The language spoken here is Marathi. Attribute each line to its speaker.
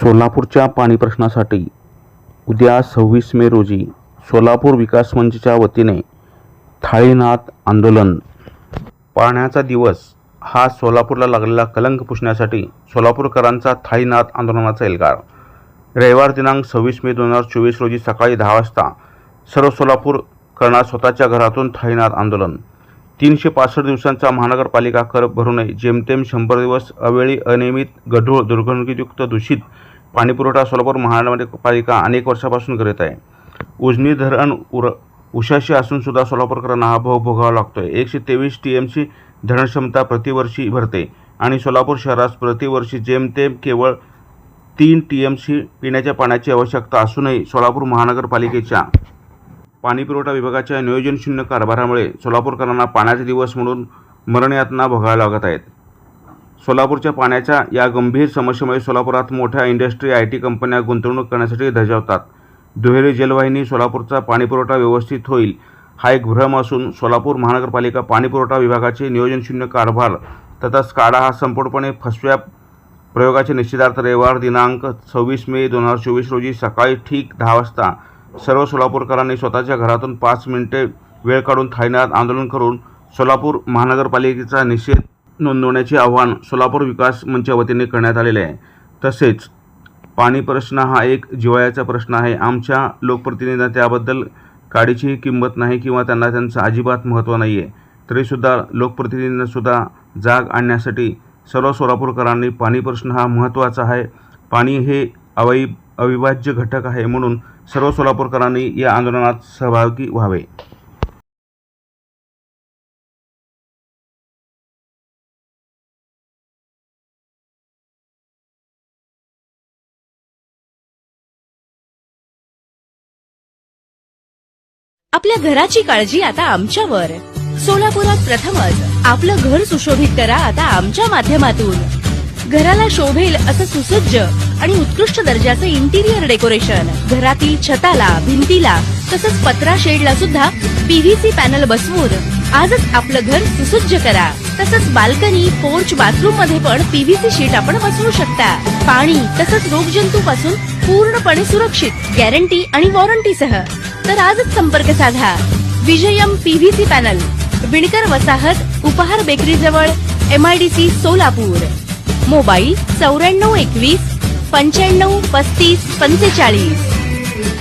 Speaker 1: सोलापूरच्या पाणी प्रश्नासाठी उद्या सव्वीस मे रोजी सोलापूर विकास मंचच्या वतीने थाळीनाथ आंदोलन. पाण्याचा दिवस हा सोलापूरला लागलेला कलंक पुसण्यासाठी सोलापूरकरांचा थाळीनाथ आंदोलनाचा एल्गार. रविवार दिनांक सव्वीस मे दोन हजार चोवीस रोजी सकाळी दहा वाजता सर्व सोलापूरकरांना स्वतःच्या घरातून थाळीनाथ आंदोलन. तीनशे पासष्ट दिवसांचा महानगरपालिका कर भरू नये. जेमतेम शंभर दिवस अवेळी अनियमित गढूळ दुर्गंधयुक्त दूषित पाणीपुरवठा सोलापूर महानगरपालिका अनेक वर्षापासून करीत आहे. उजनी धरण उर उशाशी असून सुद्धा सोलापूरकरांना हा भोग भोगावा लागतोय. एकशे तेवीस टी एम सी धरणक्षमता प्रतिवर्षी भरते आणि सोलापूर शहरास प्रतिवर्षी जेमतेम केवळ तीन टी एम सी पिण्याच्या पाण्याची आवश्यकता असूनही सोलापूर महानगरपालिकेच्या पाणीपुरवठा विभागाच्या नियोजनशून्य कारभारामुळे सोलापूरकरांना पाण्याचे दिवस म्हणून मरणयातना भोगाव्या लागत आहेत. सोलापूरच्या पाण्याच्या या गंभीर समस्येमुळे सोलापुरात मोठ्या इंडस्ट्री आय टी कंपन्या गुंतवणूक करण्यासाठी धजावतात. दुहेरी जलवाहिनी सोलापूरचा पाणीपुरवठा व्यवस्थित होईल हा एक भ्रम असून सोलापूर महानगरपालिका पाणीपुरवठा विभागाचे नियोजनशून्य कारभार तथा स्काडा हा संपूर्णपणे फसव्या प्रयोगाचे निश्चितार्थ रविवार दिनांक सव्वीस मे दोन हजार चोवीस रोजी सकाळी ठीक दहा वाजता सर्व सोलापूरकरांनी स्वतःच्या घरातून पाच मिनिटे वेळ काढून थायनात आंदोलन करून सोलापूर महानगरपालिकेचा निषेध नोंदवण्याचे आव्हान सोलापूर विकास मंचच्या वतीने करण्यात आलेले आहे. तसेच पाणी प्रश्न हा एक जिवाळ्याचा प्रश्न आहे. आमच्या लोकप्रतिनिधींना त्याबद्दल काडीचीही किंमत नाही किंवा त्यांना त्यांचं अजिबात महत्त्व नाही आहे तरीसुद्धा लोकप्रतिनिधींनासुद्धा जाग आणण्यासाठी सर्व सोलापूरकरांनी पाणी प्रश्न हा महत्त्वाचा आहे. पाणी हे अवै अविभाज्य घटक आहे म्हणून सर्व सोलापूरकरांनी या आंदोलनात सहभागी व्हावे.
Speaker 2: आपल्या घराची काळजी आता आमच्यावर. सोलापुरात प्रथमच आपलं घर सुशोभित करा आता आमच्या माध्यमातून. घराला शोभेल असं सुसज्ज आणि उत्कृष्ट दर्जाचं इंटिरियर डेकोरेशन घरातील छताला भिंतीला तसंच पत्रा शेडला सुद्धा पीव्हीसी पॅनल बसवून आजच आपलं घर सुसज्ज करा. तसंच बाल्कनी पोर्च बाथरूममध्ये पण पीव्हीसी शीट आपण बसवू शकता. पाणी तसंच रोगजंतू पासून पूर्णपणे सुरक्षित गॅरंटी आणि वॉरंटी सह. तर आजच संपर्क साधा. विजयम पीव्हीसी पॅनल विणकर वसाहत उपहार बेकरी जवळ एमआयडीसी सोलापूर. मोबाईल चौऱ्याण्णव एकवीस पंच्याण्णव पस्तीस पंचेचाळीस.